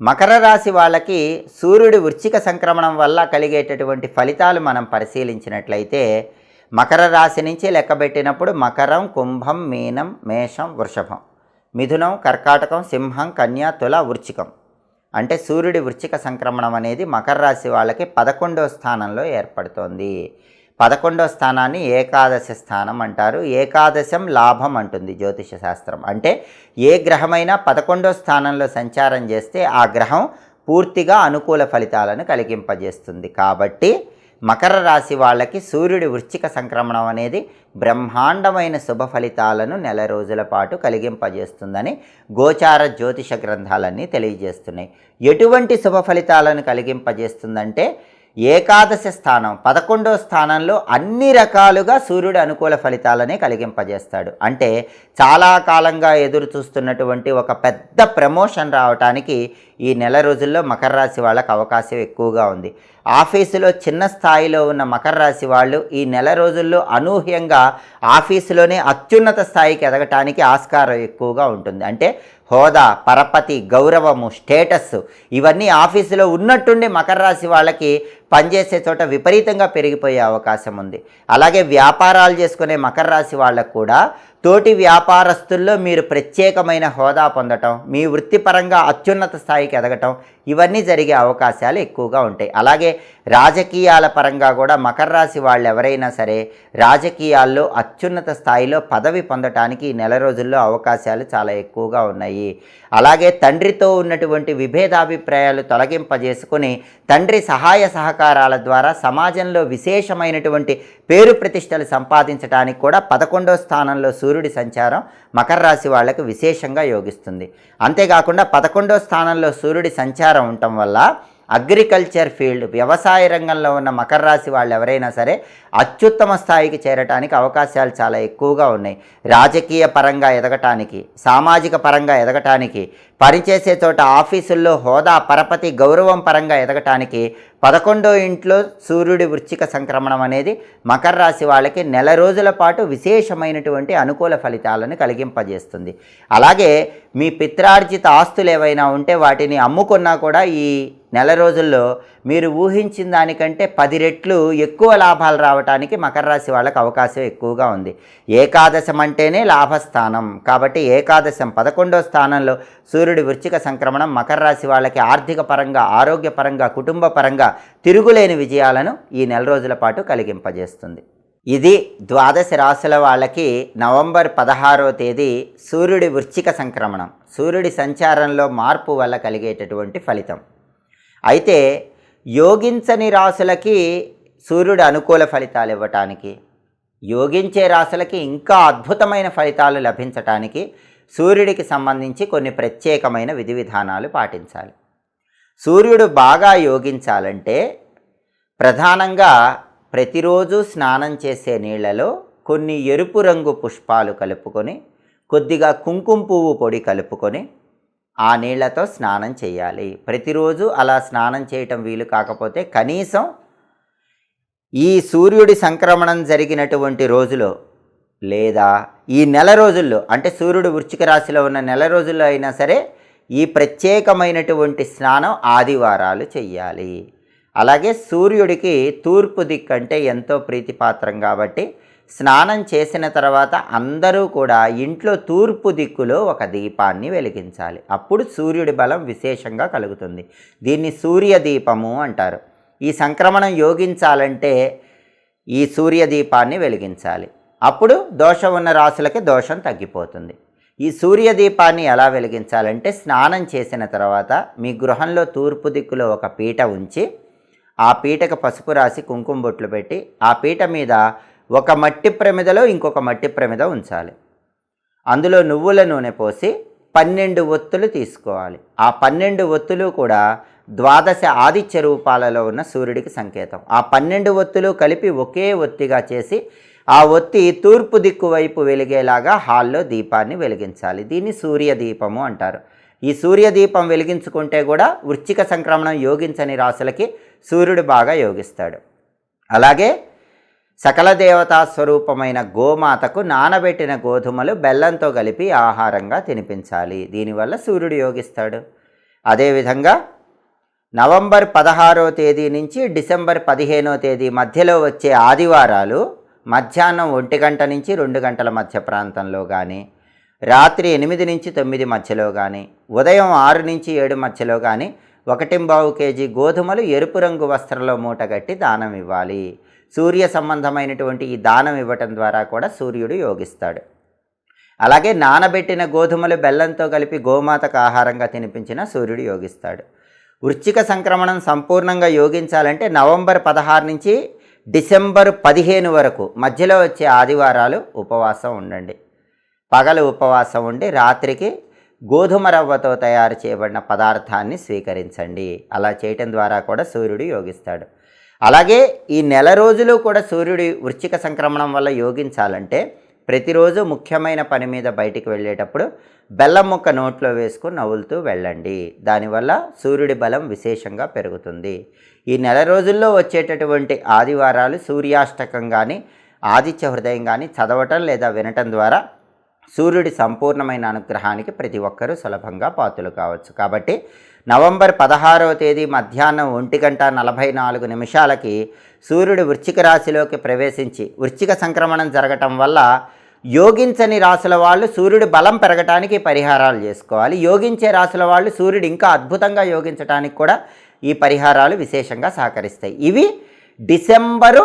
మకర రాశి వాళ్ళకి సూర్యుడి వృశ్చిక సంక్రమణం వల్ల కలిగేటటువంటి ఫలితాలు మనం పరిశీలించినట్లయితే మకర రాశి నుంచి లెక్కబెట్టినప్పుడు మకరం కుంభం మీనం మేషం వృషభం మిథునం కర్కాటకం సింహం కన్యా తుల వృచ్చికం అంటే సూర్యుడి వృశ్చిక సంక్రమణం అనేది మకర రాశి వాళ్ళకి పదకొండో స్థానంలో ఏర్పడుతోంది. పదకొండో స్థానాన్ని ఏకాదశ స్థానం అంటారు. ఏకాదశం లాభం అంటుంది జ్యోతిష శాస్త్రం. అంటే ఏ గ్రహమైనా పదకొండో స్థానంలో సంచారం చేస్తే ఆ గ్రహం పూర్తిగా అనుకూల ఫలితాలను కలిగింపజేస్తుంది. కాబట్టి మకర రాశి వాళ్ళకి సూర్యుడి వృశ్చిక సంక్రమణం అనేది బ్రహ్మాండమైన శుభ ఫలితాలను నెల రోజుల పాటు కలిగింపజేస్తుందని గోచార జ్యోతిష గ్రంథాలన్నీ తెలియజేస్తున్నాయి. ఎటువంటి శుభ ఫలితాలను కలిగింపజేస్తుందంటే ఏకాదశ స్థానం పదకొండో స్థానంలో అన్ని రకాలుగా సూర్యుడు అనుకూల ఫలితాలనే కలిగింపజేస్తాడు. అంటే చాలా కాలంగా ఎదురు చూస్తున్నటువంటి ఒక పెద్ద ప్రమోషన్ రావటానికి ఈ నెల రోజుల్లో మకర రాశి వాళ్ళకు అవకాశం ఎక్కువగా ఉంది. ఆఫీసులో చిన్న స్థాయిలో ఉన్న మకర రాశి వాళ్ళు ఈ నెల రోజుల్లో అనూహ్యంగా ఆఫీసులోనే అత్యున్నత స్థాయికి ఎదగటానికి ఆస్కారం ఎక్కువగా ఉంటుంది. అంటే హోదా పరపతి గౌరవము స్టేటస్ ఇవన్నీ ఆఫీసులో ఉన్నట్టుండి మకర రాశి వాళ్ళకి పనిచేసే చోట విపరీతంగా పెరిగిపోయే అవకాశం ఉంది. అలాగే వ్యాపారాలు చేసుకునే మకర రాశి వాళ్ళకు కూడా తోటి వ్యాపారస్తుల్లో మీరు ప్రత్యేకమైన హోదా పొందటం మీ వృత్తిపరంగా అత్యున్నత స్థాయికి ఎదగటం ఇవన్నీ జరిగే అవకాశాలు ఎక్కువగా ఉంటాయి. అలాగే రాజకీయాల పరంగా కూడా మకర రాశి వాళ్ళు ఎవరైనా సరే రాజకీయాల్లో అత్యున్నత స్థాయిలో పదవి పొందటానికి ఈ నెల రోజుల్లో అవకాశాలు చాలా ఎక్కువగా ఉన్నాయి. అలాగే తండ్రితో ఉన్నటువంటి విభేదాభిప్రాయాలు తొలగింపజేసుకుని తండ్రి సహాయ సహకారాల ద్వారా సమాజంలో విశేషమైనటువంటి పేరు ప్రతిష్టలు సంపాదించడానికి కూడా పదకొండో స్థానంలో సూర్యుడి సంచారం మకర రాశి వాళ్ళకి విశేషంగా యోగిస్తుంది. అంతేకాకుండా పదకొండో స్థానంలో సూర్యుడి సంచారం ఉండటం వల్ల అగ్రికల్చర్ ఫీల్డ్ వ్యవసాయ రంగంలో ఉన్న మకర రాశి వాళ్ళు ఎవరైనా సరే అత్యుత్తమ స్థాయికి చేరటానికి అవకాశాలు చాలా ఎక్కువగా ఉన్నాయి. రాజకీయ పరంగా ఎదగటానికి సామాజిక పరంగా ఎదగటానికి పనిచేసే చోట ఆఫీసుల్లో హోదా పరపతి గౌరవం పరంగా ఎదగటానికి పదకొండో ఇంట్లో సూర్యుడి వృశ్చిక సంక్రమణం అనేది మకర రాశి వాళ్ళకి నెల రోజుల పాటు విశేషమైనటువంటి అనుకూల ఫలితాలను కలిగింపజేస్తుంది. అలాగే మీ పిత్రార్జిత ఆస్తులు ఏవైనా ఉంటే వాటిని అమ్ముకున్నా కూడా ఈ నెల రోజుల్లో మీరు ఊహించిన దానికంటే పది రెట్లు ఎక్కువ లాభాలు రావడానికి మకర రాశి వాళ్ళకి అవకాశం ఎక్కువగా ఉంది. ఏకాదశం అంటేనే లాభస్థానం. కాబట్టి ఏకాదశం పదకొండో స్థానంలో సూర్యుడి వృచ్చిక సంక్రమణం మకర రాశి వాళ్ళకి ఆర్థిక పరంగా ఆరోగ్యపరంగా కుటుంబ పరంగా తిరుగులేని విజయాలను ఈ నెల రోజుల పాటు కలిగింపజేస్తుంది. ఇది ద్వాదశ రాశుల వాళ్ళకి నవంబర్ పదహారో తేదీ సూర్యుడి వృశ్చిక సంక్రమణం. సూర్యుడి సంచారంలో మార్పు వల్ల కలిగేటటువంటి ఫలితం. అయితే యోగించని రాశులకి సూర్యుడు అనుకూల ఫలితాలు ఇవ్వటానికి యోగించే రాశులకి ఇంకా అద్భుతమైన ఫలితాలు లభించటానికి సూర్యుడికి సంబంధించి కొన్ని ప్రత్యేకమైన విధి విధానాలు పాటించాలి. సూర్యుడు బాగా యోగించాలంటే ప్రధానంగా ప్రతిరోజు స్నానం చేసే నీళ్ళలో కొన్ని ఎరుపు రంగు పుష్పాలు కలుపుకొని కొద్దిగా కుంకుమ పువ్వు పొడి కలుపుకొని ఆ నీళ్ళతో స్నానం చేయాలి. ప్రతిరోజు అలా స్నానం చేయటం వీలు కాకపోతే కనీసం ఈ సూర్యుడి సంక్రమణం జరిగినటువంటి రోజులో లేదా ఈ నెల రోజుల్లో అంటే సూర్యుడు వృచ్చిక రాశిలో ఉన్న నెల రోజుల్లో అయినా సరే ఈ ప్రత్యేకమైనటువంటి స్నానం ఆదివారాలు చెయ్యాలి. అలాగే సూర్యుడికి తూర్పు దిక్కు అంటే ఎంతో ప్రీతిపాత్రం కాబట్టి స్నానం చేసిన తర్వాత అందరూ కూడా ఇంట్లో తూర్పు దిక్కులో ఒక దీపాన్ని వెలిగించాలి. అప్పుడు సూర్యుడి బలం విశేషంగా కలుగుతుంది. దీన్ని సూర్య దీపము అంటారు. ఈ సంక్రమణం యోగించాలంటే ఈ సూర్య దీపాన్ని వెలిగించాలి. అప్పుడు దోషం ఉన్న రాసులకి దోషం తగ్గిపోతుంది. ఈ సూర్యదీపాన్ని ఎలా వెలిగించాలంటే స్నానం చేసిన తర్వాత మీ గృహంలో తూర్పు దిక్కులో ఒక పీట ఉంచి ఆ పీటకు పసుపు రాసి కుంకుమ బొట్లు పెట్టి ఆ పీట మీద ఒక మట్టి ప్రమిదలో ఇంకొక మట్టి ప్రమిద ఉంచాలి. అందులో నువ్వుల నూనె పోసి పన్నెండు ఒత్తులు తీసుకోవాలి. ఆ పన్నెండు ఒత్తులు కూడా ద్వాదశ ఆదిత్య రూపాలలో ఉన్న సూర్యుడికి సంకేతం. ఆ పన్నెండు ఒత్తులు కలిపి ఒకే ఒత్తిగా చేసి ఆ ఒత్తి తూర్పు దిక్కు వైపు వెలిగేలాగా హాల్లో దీపాన్ని వెలిగించాలి. దీన్ని సూర్యదీపము అంటారు. ఈ సూర్యదీపం వెలిగించుకుంటే కూడా వృచ్చిక సంక్రమణం యోగించని రాశులకి సూర్యుడు బాగా యోగిస్తాడు. అలాగే సకల దేవతా స్వరూపమైన గోమాతకు నానబెట్టిన గోధుమలు బెల్లంతో కలిపి ఆహారంగా తినిపించాలి. దీనివల్ల సూర్యుడు యోగిస్తాడు. అదేవిధంగా నవంబర్ పదహారో తేదీ నుంచి డిసెంబర్ పదిహేనో తేదీ మధ్యలో వచ్చే ఆదివారాలు మధ్యాహ్నం ఒంటి గంట నుంచి రెండు గంటల మధ్య ప్రాంతంలో కానీ రాత్రి ఎనిమిది నుంచి తొమ్మిది మధ్యలో కానీ ఉదయం ఆరు నుంచి ఏడు మధ్యలో కానీ ఒకటింబావు కేజీ గోధుమలు ఎరుపు రంగు వస్త్రంలో మూటగట్టి దానం ఇవ్వాలి. సూర్య సంబంధమైనటువంటి ఈ దానం ఇవ్వటం ద్వారా కూడా సూర్యుడు యోగిస్తాడు. అలాగే నానబెట్టిన గోధుమలు బెల్లంతో కలిపి గోమాతకు ఆహారంగా తినిపించిన సూర్యుడు యోగిస్తాడు. వృశ్చిక సంక్రమణం సంపూర్ణంగా యోగించాలంటే నవంబర్ పదహారు నుంచి డిసెంబర్ పదిహేను వరకు మధ్యలో వచ్చే ఆదివారాలు ఉపవాసం ఉండండి. పగలు ఉపవాసం ఉండి రాత్రికి గోధుమ రవ్వతో తయారు చేయబడిన పదార్థాన్ని స్వీకరించండి. అలా చేయటం ద్వారా కూడా సూర్యుడు యోగిస్తాడు. అలాగే ఈ నెల రోజులు కూడా సూర్యుడి వృశ్చిక సంక్రమణం వల్ల యోగించాలంటే ప్రతిరోజు ముఖ్యమైన పని మీద బయటికి వెళ్ళేటప్పుడు బెల్లం ముక్క నోట్లో వేసుకుని నవ్వులుతూ వెళ్ళండి. దానివల్ల సూర్యుడి బలం విశేషంగా పెరుగుతుంది. ఈ నెల రోజుల్లో వచ్చేటటువంటి ఆదివారాలు సూర్యాష్టకం కానీ ఆదిత్య హృదయం కానీ చదవటం లేదా వినటం ద్వారా సూర్యుడి సంపూర్ణమైన అనుగ్రహానికి ప్రతి ఒక్కరూ సులభంగా పాతులు కావచ్చు. కాబట్టి నవంబర్ పదహారవ తేదీ మధ్యాహ్నం ఒంటి గంట నలభై నాలుగు నిమిషాలకి సూర్యుడు వృశ్చిక రాశిలోకి ప్రవేశించి వృశ్చిక సంక్రమణం జరగటం వల్ల యోగించని రాసుల వాళ్ళు సూర్యుడు బలం పెరగటానికి పరిహారాలు చేసుకోవాలి. యోగించే రాసుల వాళ్ళు సూర్యుడు ఇంకా అద్భుతంగా యోగించడానికి కూడా ఈ పరిహారాలు విశేషంగా సహకరిస్తాయి. ఇవి డిసెంబరు